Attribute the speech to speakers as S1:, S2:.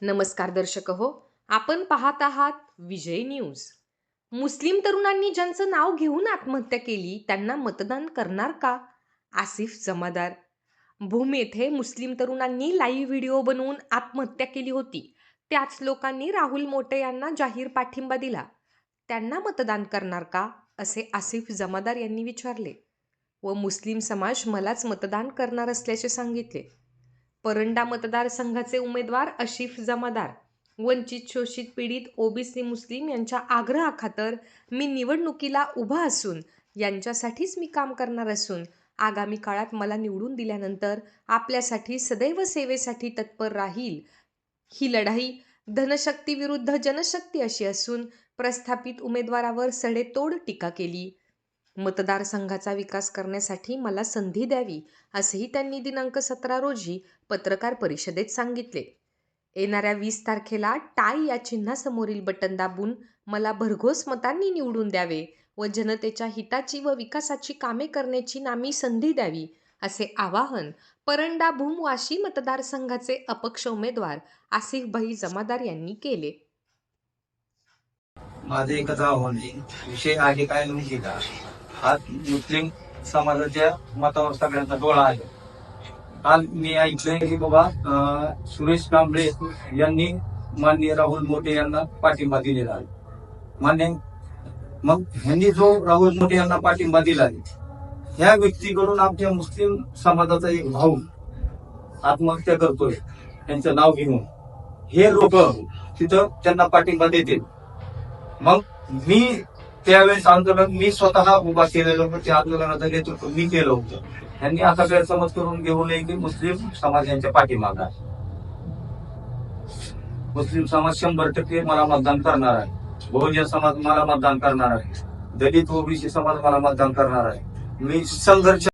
S1: नमस्कार दर्शक हो आपण पाहत आहात विजय न्यूज. मुस्लिम तरुणांनी ज्यांचं नाव घेऊन आत्महत्या केली त्यांना मतदान करणार का? आसिफ जमादार. भूम येथे मुस्लिम तरुणांनी लाईव्ह व्हिडिओ बनवून आत्महत्या केली होती. त्याच लोकांनी राहुल मोटे यांना जाहीर पाठिंबा दिला. त्यांना मतदान करणार का? असे आसिफ जमादार यांनी विचारले. व मुस्लिम समाज मलाच मतदान करणार असल्याचे सांगितले. परंडा मतदारसंघाचे उमेदवार अशिफ जमादार. वंचित शोषित पीडित ओबीसी मुस्लिम यांच्या आग्रहाखातर मी निवडणुकीला उभा असून यांच्यासाठीच मी काम करणार असून आगामी काळात मला निवडून दिल्यानंतर आपल्यासाठी सदैव सेवेसाठी तत्पर राहील ही लढाई धनशक्ती विरुद्ध जनशक्ती अशी असून प्रस्थापित उमेदवारावर सडेतोड टीका केली. मतदारसंघाचा विकास करण्यासाठी मला संधी द्यावी असेही त्यांनी दिनांक सतरा रोजी पत्रकार परिषदेत सांगितले. येणाऱ्या वीस तारखेला टाय या चिन्हासमोरील बटन दाबून मला भरघोस मतांनी निवडून द्यावे व जनतेच्या हिताची व विकासाची कामे करण्याची नामी संधी द्यावी असे आवाहन परंडा भूमवाशी मतदारसंघाचे अपक्ष उमेदवार आसिफ भाई जमादार यांनी केले.
S2: माझे एकच आव्हान विषय आहे काय हा आज मुस्लिम समाजाच्या मतावर सगळ्यांचा डोळा आहे. काल मी ऐकलंय की बाबा सुरेश कांबळे यांनी माननीय राहुल मोठे यांना पाठिंबा दिलेला आहे. मान्य मग ह्यांनी जो राहुल मोठे यांना पाठिंबा दिला आहे ह्या व्यक्तीकडून आमच्या मुस्लिम समाजाचा एक भाऊ आत्महत्या करतोय त्यांचं नाव घेऊन. हे लोक तिथं त्यांना पाठिंबा देतील. मग मी त्यावेळेस आंदोलन मी स्वतः उभा केलेलं होतं. त्या आंदोलनाचं नेतृत्व मी केलं होतं. त्यांनी असा गैरसमज करून घेऊ नये की मुस्लिम समाज यांच्या पाठीमागा आहे. मुस्लिम समाज शंभर टक्के मला मतदान करणार आहे. बहुजन समाज मला मतदान करणार आहे. दलित ओबीसी समाज मला मतदान करणार आहे. मी संघर्ष